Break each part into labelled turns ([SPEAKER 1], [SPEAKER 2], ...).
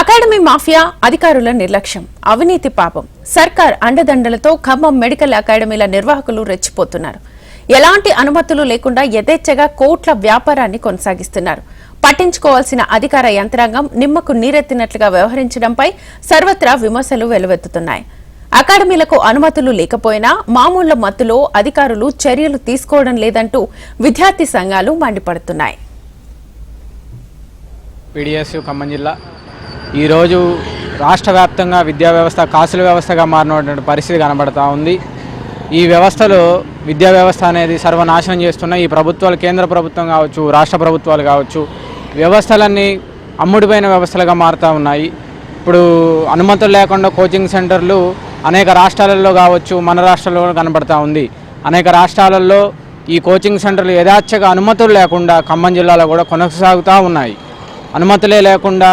[SPEAKER 1] Academy mafia అధికారుల నిర్లక్ష్యం అవినీతి పాపం. సర్కార్ అండదండలతో ఖమ్మం మెడికల్ అకాడమీల నిర్వాహకులు రెచ్చిపోతున్నారు. ఎలాంటి అనుమతులు లేకుండా యథేచ్ఛగా కోట్ల వ్యాపారాన్ని కొనసాగిస్తున్నారు. పట్టించుకోవాల్సిన అధికార యంత్రాంగం నిమ్మకు నీరెత్తినట్లుగా వ్యవహరించడంపై సర్వత్రా విమర్శలు వెలువెత్తుతున్నాయి. అకాడమీలకు అనుమతులు లేకపోయినా మామూళ్ళ మత్తులో అధికారులు చర్యలు తీసుకోవడం లేదంటూ విద్యార్థి సంఘాలు మండిపడుతున్నాయి.
[SPEAKER 2] పీడిఎస్యు ఖమ్మం జిల్లా ఈరోజు రాష్ట్ర వ్యాప్తంగా విద్యా వ్యవస్థ కాసుల వ్యవస్థగా మారినటువంటి పరిస్థితి కనబడతా ఉంది. ఈ వ్యవస్థలో విద్యా వ్యవస్థ అనేది సర్వనాశనం చేస్తున్న ఈ ప్రభుత్వాలు కేంద్ర ప్రభుత్వం కావచ్చు రాష్ట్ర ప్రభుత్వాలు కావచ్చు వ్యవస్థలన్నీ అమ్ముడిపోయిన వ్యవస్థలుగా మారుతూ ఉన్నాయి. ఇప్పుడు అనుమతులు లేకుండా కోచింగ్ సెంటర్లు అనేక రాష్ట్రాలలో కావచ్చు మన రాష్ట్రాల్లో కనబడతా ఉంది. అనేక రాష్ట్రాలలో ఈ కోచింగ్ సెంటర్లు యథాచ్ఛగా అనుమతులు లేకుండా ఖమ్మం జిల్లాలో కూడా కొనసాగుతూ ఉన్నాయి. అనుమతులే లేకుండా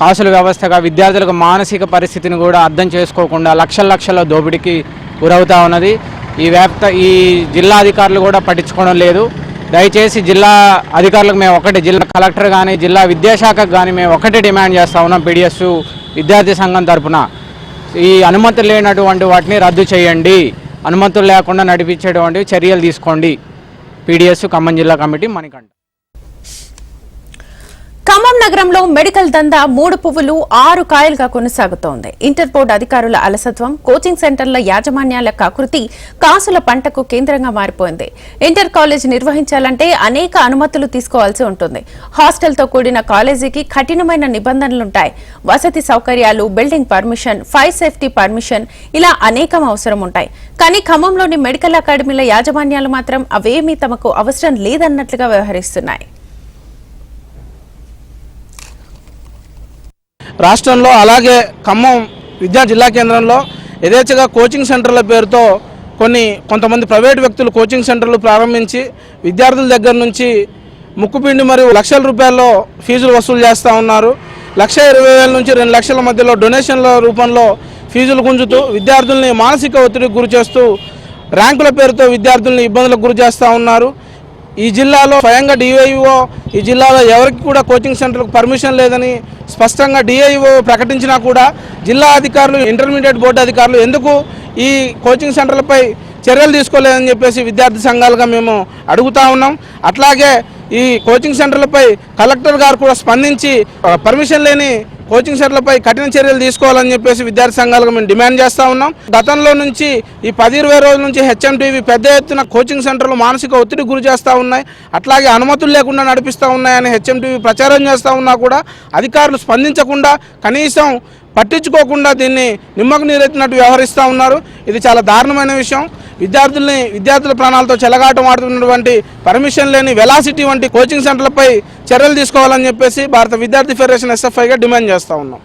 [SPEAKER 2] కాసుల వ్యవస్థగా విద్యార్థులకు మానసిక పరిస్థితిని కూడా అర్థం చేసుకోకుండా లక్షల లక్షల దోపిడీకి గురవుతా ఉన్నది. ఈ వ్యాప్త ఈ జిల్లా అధికారులు కూడా పట్టించుకోవడం లేదు. దయచేసి జిల్లా అధికారులకు మేము ఒకటి జిల్లా కలెక్టర్ కానీ జిల్లా విద్యాశాఖకు కానీ మేము ఒకటి డిమాండ్ చేస్తా ఉన్నాం పీడిఎస్ విద్యార్థి సంఘం తరపున. ఈ అనుమతులు లేనటువంటి వాటిని రద్దు చేయండి. అనుమతులు లేకుండా నడిపించేటువంటి చర్యలు తీసుకోండి. పీడిఎస్ ఖమ్మం జిల్లా కమిటీ మణికంఠ.
[SPEAKER 1] ఖమ్మం నగరంలో మెడికల్ దందా మూడు పువ్వులు ఆరు కాయలుగా కొనసాగుతోంది. ఇంటర్ బోర్డు అధికారుల అలసత్వం కోచింగ్ సెంటర్ల యాజమాన్యాల కాకృతి కాసుల పంటకు కేంద్రంగా మారిపోయింది. ఇంటర్ కాలేజ్ నిర్వహించాలంటే అనేక అనుమతులు తీసుకోవాల్సి ఉంటుంది. హాస్టల్తో కూడిన కాలేజీకి కఠినమైన నిబంధనలుంటాయి. వసతి సౌకర్యాలు building permission fire safety permission ఇలా అనేకం అవసరం ఉంటాయి కానీ ఖమ్మంలోని మెడికల్ అకాడమీల యాజమాన్యాలు మాత్రం అవేమీ తమకు అవసరం లేదన్నట్లుగా వ్యవహరిస్తున్నాయి.
[SPEAKER 3] రాష్ట్రంలో అలాగే ఖమ్మం విద్యా జిల్లా కేంద్రంలో యథేచ్ఛగా కోచింగ్ సెంటర్ల పేరుతో కొన్ని కొంతమంది ప్రైవేట్ వ్యక్తులు కోచింగ్ సెంటర్లు ప్రారంభించి విద్యార్థుల దగ్గర నుంచి ముక్కుపిండి మరియు లక్షల రూపాయల్లో ఫీజులు వసూలు చేస్తూ ఉన్నారు. లక్ష ఇరవై వేల నుంచి రెండు లక్షల మధ్యలో డొనేషన్ల రూపంలో ఫీజులు గుంజుతూ విద్యార్థుల్ని మానసిక ఒత్తిడికి గురి చేస్తూ ర్యాంకుల పేరుతో విద్యార్థుల్ని ఇబ్బందులకు గురి చేస్తూ ఉన్నారు. ఈ జిల్లాలో స్వయంగా డిఐఓ ఈ జిల్లాలో ఎవరికి కూడా కోచింగ్ సెంటర్లకు పర్మిషన్ లేదని స్పష్టంగా డిఐఓ ప్రకటించినా కూడా జిల్లా అధికారులు ఇంటర్మీడియట్ బోర్డు అధికారులు ఎందుకు ఈ కోచింగ్ సెంటర్లపై చర్యలు తీసుకోలేదని చెప్పేసి విద్యార్థి సంఘాలుగా మేము అడుగుతా ఉన్నాం. అట్లాగే ఈ కోచింగ్ సెంటర్లపై కలెక్టర్ గారు కూడా స్పందించి పర్మిషన్ లేని కోచింగ్ సెంటర్లపై కఠిన చర్యలు తీసుకోవాలని చెప్పేసి విద్యార్థి సంఘాలకు మేము డిమాండ్ చేస్తూ ఉన్నాం. గతంలో నుంచి ఈ పది ఇరవై రోజుల నుంచి హెచ్ఎంటీవీ పెద్ద ఎత్తున కోచింగ్ సెంటర్లు మానసిక ఒత్తిడి గురి చేస్తూ ఉన్నాయి. అట్లాగే అనుమతులు లేకుండా నడిపిస్తూ ఉన్నాయని హెచ్ఎంటీవీ ప్రచారం చేస్తూ ఉన్నా కూడా అధికారులు స్పందించకుండా కనీసం పట్టించుకోకుండా దీన్ని నిమ్మకు నీరెత్తినట్టు వ్యవహరిస్తూ ఉన్నారు. ఇది చాలా దారుణమైన విషయం. విద్యార్థుల్ని విద్యార్థుల ప్రాణాలతో చెలగాటం ఆడుతున్నటువంటి పర్మిషన్ లేని వెలాసిటీ వంటి కోచింగ్ సెంటర్లపై చర్యలు తీసుకోవాలని చెప్పేసి భారత విద్యార్థి ఫెడరేషన్ ఎస్ఎఫ్ఐగా డిమాండ్ చేస్తూ ఉన్నాం.